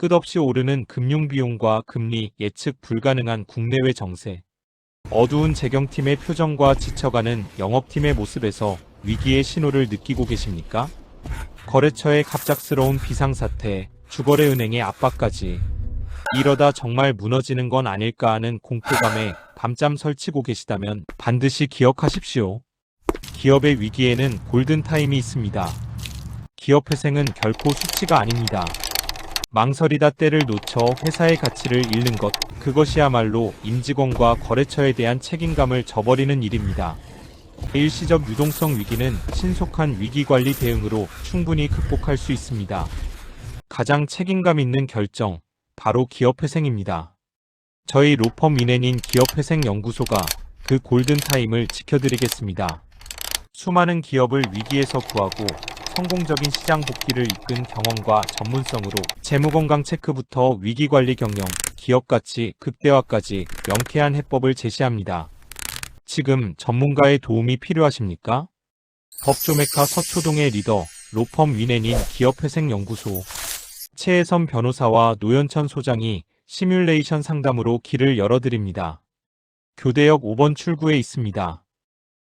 끝없이 오르는 금융비용과 금리 예측 불가능한 국내외 정세. 어두운 재경팀의 표정과 지쳐가는 영업팀의 모습에서 위기의 신호를 느끼고 계십니까? 거래처의 갑작스러운 비상사태, 주거래 은행의 압박까지. 이러다 정말 무너지는 건 아닐까 하는 공포감에 밤잠 설치고 계시다면 반드시 기억하십시오. 기업의 위기에는 골든타임이 있습니다. 기업 회생은 결코 수치가 아닙니다. 망설이다 때를 놓쳐 회사의 가치를 잃는 것, 그것이야말로 임직원과 거래처에 대한 책임감을 저버리는 일입니다. 일시적 유동성 위기는 신속한 위기관리 대응으로 충분히 극복할 수 있습니다. 가장 책임감 있는 결정, 바로 기업회생입니다. 저희 로펌 이넨인 기업회생연구소가 그 골든타임을 지켜드리겠습니다. 수많은 기업을 위기에서 구하고 성공적인 시장 복귀를 이끈 경험과 전문성으로 재무건강 체크부터 위기관리 경영, 기업가치, 극대화까지 명쾌한 해법을 제시합니다. 지금 전문가의 도움이 필요하십니까? 법조메카 서초동의 리더, 로펌 위넨인 기업회생연구소, 최혜선 변호사와 노현천 소장이 시뮬레이션 상담으로 길을 열어드립니다. 교대역 5번 출구에 있습니다.